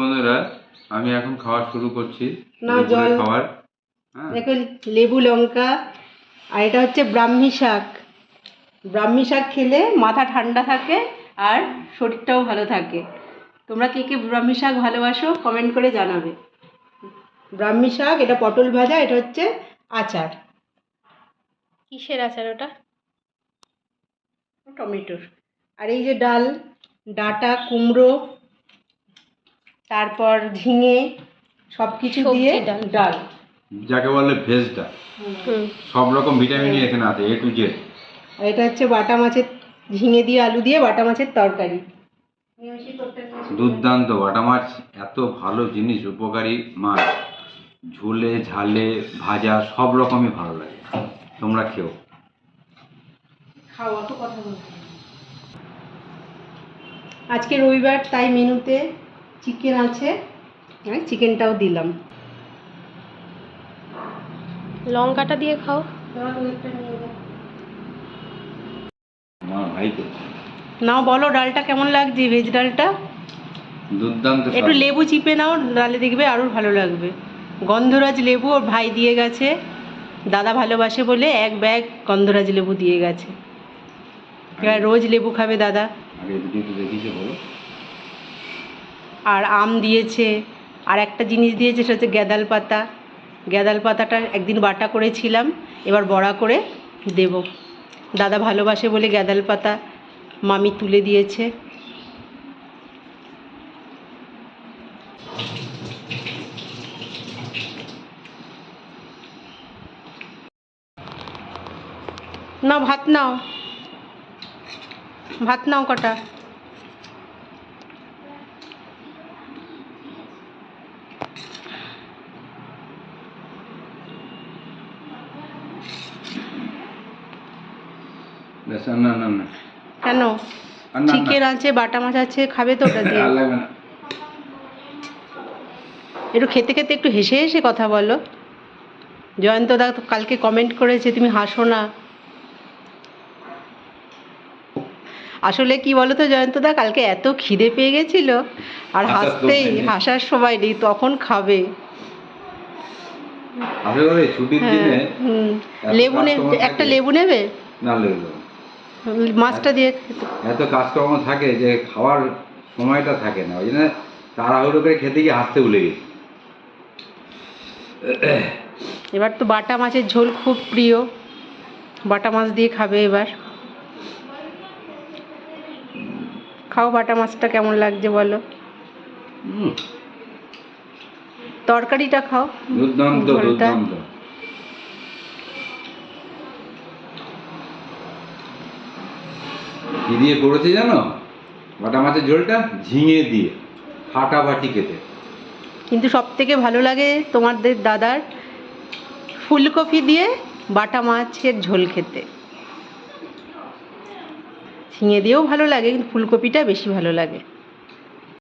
বন্ধুরা আমি এখন খাওয়া শুরু করছি। না, জল। খাবার। হ্যাঁ। দেখো লেবু লঙ্কা আর এটা হচ্ছে ব্রাহ্মী শাক। ব্রাহ্মী শাক খেলে মাথা ঠান্ডা থাকে আর শরীরটাও ভালো থাকে। তোমরা কে কে ব্রাহ্মী শাক ভালোবাসো কমেন্ট করে জানাবে। ব্রাহ্মী শাক এটা পটল ভাজা এটা হচ্ছে আচার। কিসের আচার ওটা? টমেটোর। আর এই যে ডাল ডাটা কুমড়ো তারপর ঝিঙে সব কিছু দিয়ে ডাল। যাকে বলে ভেজ ডাল। সব রকম ভিটামিনই এখানে আছে এ টু জেড এটা হচ্ছে বাটা মাছের ঝিঙে দিয়ে আলু দিয়ে বাটা মাছের তরকারি। দুর্দান্ত বাটা মাছ এত ভালো জিনিস উপকারী মাছ। ঝোলে ঝালে ভাজা সব রকমই ভালো লাগে। তোমরা খেও। আজকে রবিবার তাই মেনুতে চিকেন আছে। হ্যাঁ চিকেনটাও দিলাম। লঙ্কাটা দিয়ে খাও। নাও বলো ডালটা কেমন লাগছে? ভেজ ডালটা? দুর্দান্ত একটু লেবু চিপে নাও ডালে দেখবে আরও ভালো লাগবে। গন্ধরাজ লেবু ওর ভাই দিয়ে গেছে। দাদা ভালোবাসে বলে এক ব্যাগ গন্ধরাজ লেবু দিয়ে গেছে। এবার রোজ লেবু খাবে দাদা। আগে ভিডিওতে দেখিয়েছে বলো। আর আম দিয়েছে, আর একটা জিনিস দিয়েছে, সেটা হচ্ছে গ্যাদাল পাতা। গ্যাদাল পাতাটা একদিন বাটা করেছিলাম, এবার বড়া করে দেব। দাদা ভালোবাসে বলে গ্যাদাল পাতা মামি তুলে দিয়েছে। না ভাত নাও। ভাত নাও কটা। না না না। কেন? চিকেন আছে বাটা মাছ আছে খাবে তো ওটা দিয়ে। একটু খেতে খেতে একটু হেসে হেসে কথা বলো। জয়ন্ত দা কালকে কমেন্ট করেছে তুমি হাসো না। আসলে কি বলো তো জয়ন্ত দা কালকে এত খিদে পেয়ে গেছিল আর হাসতেই হাসার সময় নেই তখন খাবে। হ্যাঁ হুম। লেবু নেবে একটা লেবু নেবে? না লেগে মাছটা দিয়ে এত কাজকর্ম থাকে যে খাওয়ার সময়টা থাকে না ওই জন্য তাড়াহুড়ো করে খেতে গিয়ে হাসতে ভুলে গেছি। এবার তো বাটা মাছের ঝোল খুব প্রিয় বাটা মাছ দিয়ে খাবে এবার। খাও বাটা মাছটা কেমন লাগছে বলো? তরকারিটা খাও দুর্দান্ত দুর্দান্ত। কি দিয়ে করেছে জানো? বাটা মাছের ঝোলটা ঝিঙে দিয়ে ফাটাফাটি খেতে কিন্তু সব থেকে ভালো লাগে তোমাদের দাদার ফুলকপি দিয়ে বাটা মাছের ঝোল খেতে। ঝিঙে দিয়েও ভালো লাগে, কিন্তু ফুলকপিটা বেশি ভালো লাগে।